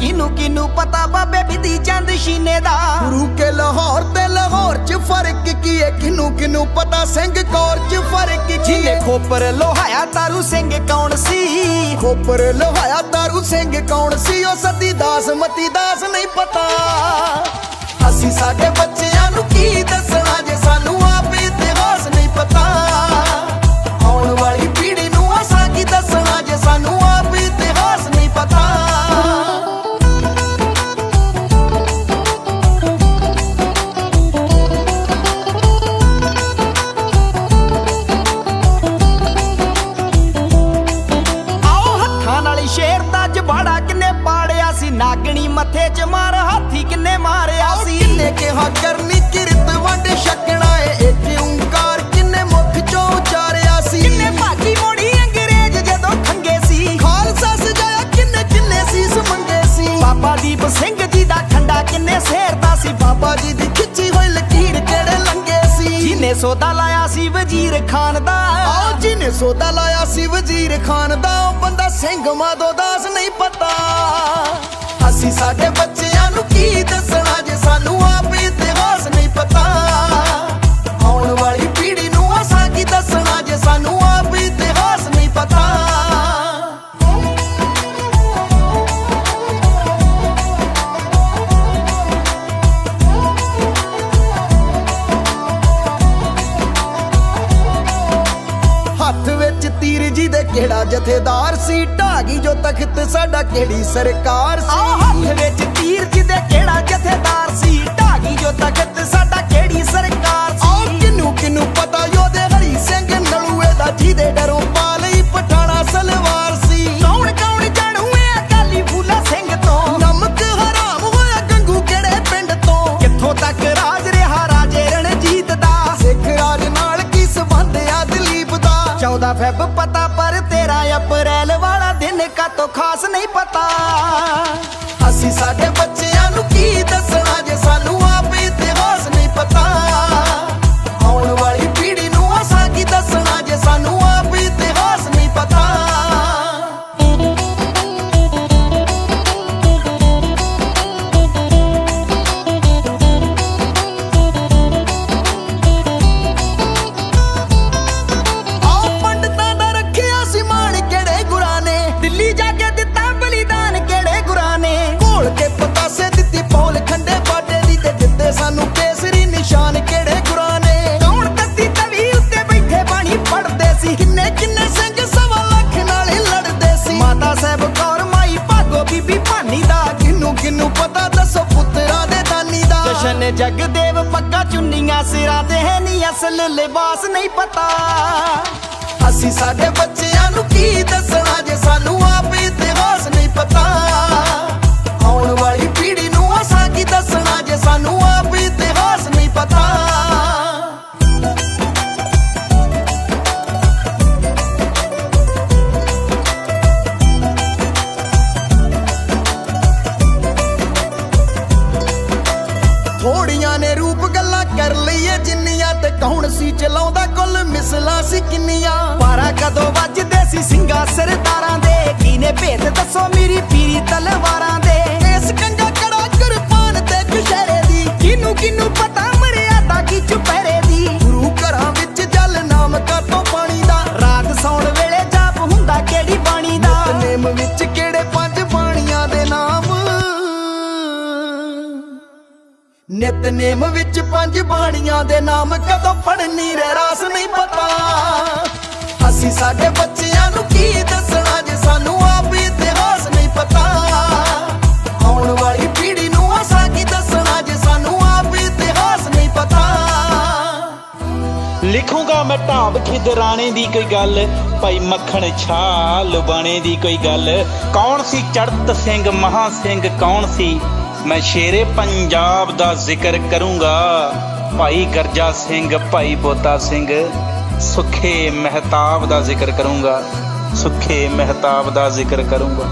ਕਿਨੂੰ ਕਿਨੂੰ ਪਤਾ ਬਾਬੇ ਬਿਧੀ ਚੰਦ ਸ਼ੀਨੇ ਦਾ? ਗੁਰੂ ਕੇ ਲਾਹੌਰ ਤੇ ਲਾਹੌਰ ਚ ਫ਼ਰਕ ਕੀ ਏ? ਕਿਨੂੰ ਕਿਨੂੰ ਪਤਾ ਸਿੰਘ ਕੌਰ ਚ ਫ਼ਰਕ ਕੀ ਜਿਹਨੇ ਏ ਖੋਪਰ ਲੋਹਾਇਆ ਤਾਰੂ ਸਿੰਘ ਕੌਣ ਸੀ? ਖੋਪਰ ਲਹਾਇਆ ਤਾਰੂ ਸਿੰਘ ਕੌਣ ਸੀ? ਉਹ ਸਤੀ ਦਾਸ ਮਤੀ ਦਾਸ ਨਹੀਂ ਪਤਾ। ਅਸੀਂ ਸਾਡੇ ਮੱਥੇ 'ਚ ਮਾਰ ਹਾਥੀ ਕਿੰਨੇ ਮਾਰਿਆ ਸੀ? ਕਿੰਨੇ ਕਿਹਾ ਕਰਨੀ ਕਿਰਤ ਵੰਡ ਛਕਣਾ ਏ। ਇੱਕ ਓੰਕਾਰ ਕਿੰਨੇ ਮੁਖ ਚੋਂ ਉਚਾਰਿਆ ਸੀ? ਕਿੰਨੇ ਭਾਜੀ ਮੋੜੀ ਅੰਗਰੇਜ਼ ਜਦੋਂ ਖੰਗੇ ਸੀ? ਖਾਲਸਾ ਸਜਾਇਆ ਕਿੰਨੇ ਕਿੰਨੇ ਸੀਸ ਮੰਗੇ ਸੀ? ਬਾਬਾ ਦੀਪ ਸਿੰਘ ਜੀ ਦਾ ਖੰਡਾ ਕਿੰਨੇ ਸੇਰਦਾ ਸੀ? ਬਾਬਾ ਜੀ ਦੀ ਖਿੱਚੀ ਹੋਈ ਲਕੀਰ ਕਿਹੜੇ ਲੰਗੇ ਸੀ? ਜਿਹਨੇ ਸੋਦਾ ਲਾਇਆ ਸੀ ਵਜ਼ੀਰ ਖਾਨ ਦਾ। ਆਓ ਜਿਹਨੇ ਸੋਦਾ ਲਾਇਆ ਸੀ ਵਜ਼ੀਰ ਖਾਨ ਦਾ ਉਹ ਬੰਦਾ ਸਿੰਘ ਮਾਧੋ ਦਾਸ ਨਹੀਂ ਪਤਾ। ਅਸੀਂ ਸਾਡੇ ਬੱਚਿਆਂ ਨੂੰ ਕੀ ਦੱਸਣਾ ਕਿਹੜਾ ਜਥੇਦਾਰ ਸੀ ਢਾਗੀ ਜੋ ਤਖਤ ਸਾਡਾ ਕਿਹੜੀ ਸਰਕਾਰ ਸੀ? ਆਹ ਹੱਥ ਵਿੱਚ ਤੀਰ ਜਿਹਦੇ ਕਿਹੜਾ ਜਥੇਦਾਰ ਸੀ? ਢਾਗੀ ਜੋ ਤਖਤ ਸਾਡਾ ਵਾਲਾ ਦਿਨ ਖਾਸ ਨਹੀਂ ਪਤਾ। ਅਸੀਂ ਸਾਡੇ ਬੱਚੇ ਦਾ ਜਗਦੇਵ ਪੱਕਾ ਚੁੰਨੀਆਂ, ਸਿਰਾਂ ਤੇ ਹੈ ਨਹੀਂ ਅਸਲ ਲਿਬਾਸ, ਨਹੀਂ ਪਤਾ। ਅਸੀਂ ਸਾਡੇ ਬੱਚਿਆਂ ਨੂੰ ਕੀ ਦੱਸਣਾ, ਜੇ ਸਾਨੂੰ ਆਪ ਇਤਿਹਾਸ ਨਹੀਂ ਪਤਾ। ਕੌਣ ਸੀ ਚਲਾਉਂਦਾ ਕੁੱਲ ਮਿਸਲਾਂ ਸੀ ਕਿੰਨੀਆਂ? ਪਾਰਾ ਕਦੋਂ ਵੱਜਦੇ ਸੀ ਸਿੰਘਾਂ ਸਰਦਾਰਾਂ ਦੇ? ਕੀਨੇ ਭੇਦ ਦੱਸੋ ਮੇਰੀ ਪੀਰੀ ਤਲਵਾਰਾਂ ਦੇ? ਨਿਤਨੇਮ ਵਿੱਚ ਪੰਜ ਬਾਣੀਆਂ ਦੇ ਨਾਮ ਕਦੋਂ ਪੜਨੀ ਰੇ, ਰਾਸ ਨਹੀਂ ਪਤਾ। ਅਸੀਂ ਸਾਡੇ ਬੱਚਿਆਂ ਨੂੰ ਕੀ ਦੱਸਣਾ ਜੇ ਸਾਨੂੰ ਆਪ ਇਤਿਹਾਸ ਨਹੀਂ ਪਤਾ। ਆਉਣ ਵਾਲੀ ਪੀੜ੍ਹੀ ਨੂੰ ਅਸਾਂ ਕੀ ਦੱਸਣਾ ਜੇ ਸਾਨੂੰ ਆਪ ਇਤਿਹਾਸ ਨਹੀਂ ਪਤਾ। ਲਿਖੂੰਗਾ ਮੈਂ ਢਾਬ ਖਿਦਰਾਣੇ ਦੀ ਕੋਈ ਗੱਲ, ਭਾਈ ਮੱਖਣ ਛਾ ਲੁਬਾਣੇ ਦੀ ਕੋਈ ਗੱਲ। ਕੌਣ ਸੀ ਚੜਤ ਸਿੰਘ, ਮਹਾ ਸਿੰਘ, ਕੌਣ ਸੀ ਮੈਂ ਸ਼ੇਰੇ ਪੰਜਾਬ ਦਾ ਜ਼ਿਕਰ ਕਰੂੰਗਾ। ਭਾਈ ਗਰਜਾ ਸਿੰਘ, ਭਾਈ ਬੋਤਾ ਸਿੰਘ, ਸੁਖੇ ਮਹਿਤਾਬ ਦਾ ਜ਼ਿਕਰ ਕਰੂੰਗਾ। ਸੁਖੇ ਮਹਿਤਾਬ ਦਾ ਜ਼ਿਕਰ ਕਰੂੰਗਾ।